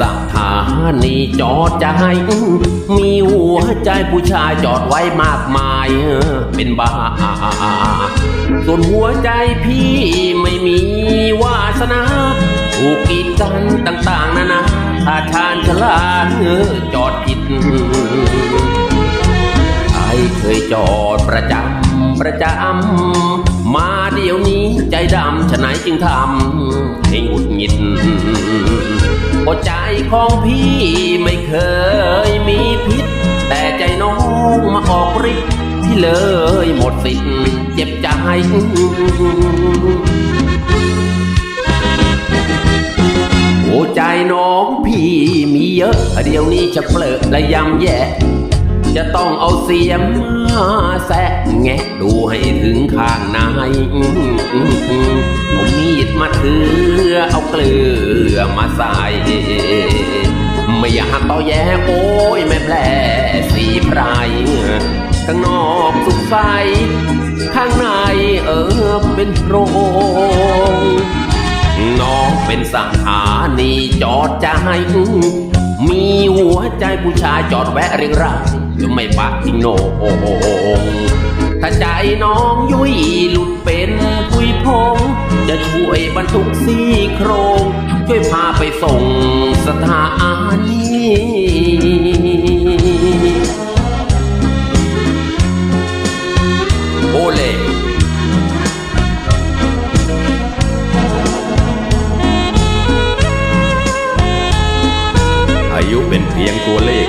สถานีจอดจะให้มีหัวใจผู้ชายจอดไว้มากมาย เป็นบ้า ส่วนหัวใจพี่ไม่มีวาสนาถูกกีดกันต่าง ๆนานาถ้าชาญฉลาดจอดผิดไอเคยจอดประจำประจำมาเดี๋ยวนี้ใจดำฉะไหนจึงทำให้หงุดหงิด หัวใจของพี่ไม่เคยมีพิษ แต่ใจน้องมาออกฤทธิ์พี่เลยหมดสิทธิ์เจ็บใจหัวใจน้องพี่มีเยอะ เดี๋ยวนี้จะเปลอะและยำแย่ จะต้องเอาเสียมมาแสะแงะดูให้ถึงข้างในเอามีดมาถือเอาเกลือมาใส่ไม่อยากต่อแย่โอ้ยแม่แผลสีไพรข้างนอกสุขใสข้างในเออเป็นโพรงน้องเป็นสถานีจอดให้มีหัวใจผู้ชายจอดแวะเรียงราย จะไม่ปากทิ้งโนงถ้าใจน้องยุยหลุดเป็นคุยพง จะช่วยบรรทุกซี่โครง ช่วยพาไปส่งสถานีโอเล่อายุเป็นเพียงตัวเลข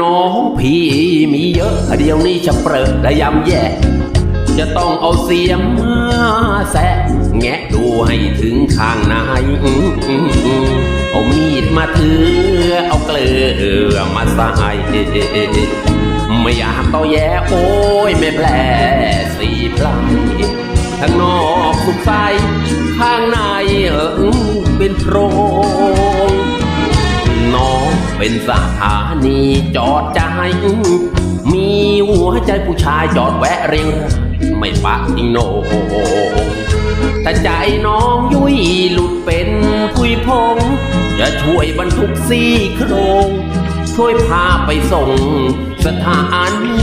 น้องพี่มีเยอะเดี๋ยวนี้จะเปรอะและยำแย่ จะต้องเอาเสียมมาแสะแงะดูให้ถึงข้างในเอามีดมาถือ เอาเกลือมาใส่ไม่อยากต่อแย่โอ้ยไม่แผลสีพลายข้างนอกสุขใสข้างในเออเป็นโพรง เป็นสถานีจอดใจมีหัวใจผู้ชายจอดแวะเรียงรายไม่ปะกิงโหนงถ้าใจน้องยุยหลุดเป็นคุยพง จะช่วยบรรทุกซี่โครง ช่วยพาไปส่งสถานี